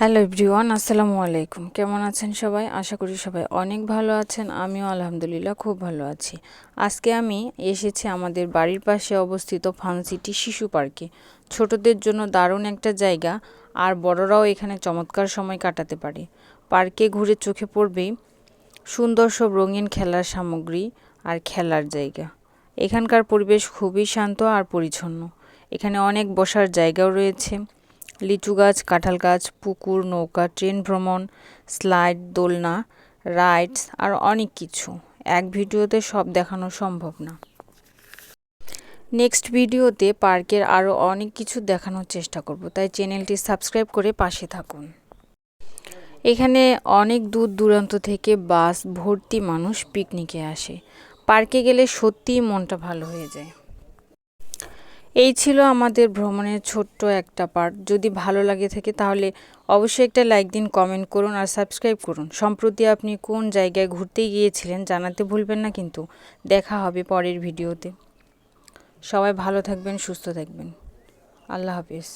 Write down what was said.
Hello everyone, আসসালামু আলাইকুম। কেমন আছেন সবাই? আশা করি সবাই অনেক ভালো আছেন, আমিও আলহামদুলিল্লাহ খুব ভালো আছি। আজকে আমি এসেছি আমাদের বাড়ির পাশে অবস্থিত ফানসিটি শিশু পার্কে। ছোটদের জন্য দারুণ একটা জায়গা, আর বড়রাও এখানে চমৎকার সময় কাটাতে পারে। পার্কে ঘুরে চোখে পড়বেই সুন্দর সব রঙিন খেলার সামগ্রী আর খেলার জায়গা। এখানকার পরিবেশ খুবই শান্ত আর পরিচ্ছন্ন। এখানে অনেক বসার জায়গাও রয়েছে। লিচু গাছ, কাঁঠাল গাছ, পুকুর, নৌকা, ট্রেন ভ্রমণ, স্লাইড, দোলনা, রাইডস আর অনেক কিছু। এক ভিডিওতে সব দেখানো সম্ভব না। নেক্সট ভিডিওতে পার্কের আরও অনেক কিছু দেখানোর চেষ্টা করব, তাই চ্যানেলটি সাবস্ক্রাইব করে পাশে থাকুন। এখানে অনেক দূর দূরান্ত থেকে বাস ভর্তি মানুষ পিকনিকে আসে। পার্কে গেলে সত্যিই মনটা ভালো হয়ে যায়। এই ছিল আমাদের ভ্রমণের ছোট্ট একটা পার্ট যদি ভালো লাগে থাকে তাহলে অবশ্যই একটা লাইক দিন কমেন্ট করুন আর সাবস্ক্রাইব করুন। সম্প্রতি আপনি কোন জায়গায় ঘুরতে গিয়েছিলেন জানাতে ভুলবেন না কিন্তু। দেখা হবে পরের ভিডিওতে সবাই ভালো থাকবেন, সুস্থ থাকবেন। আল্লাহ হাফিজ।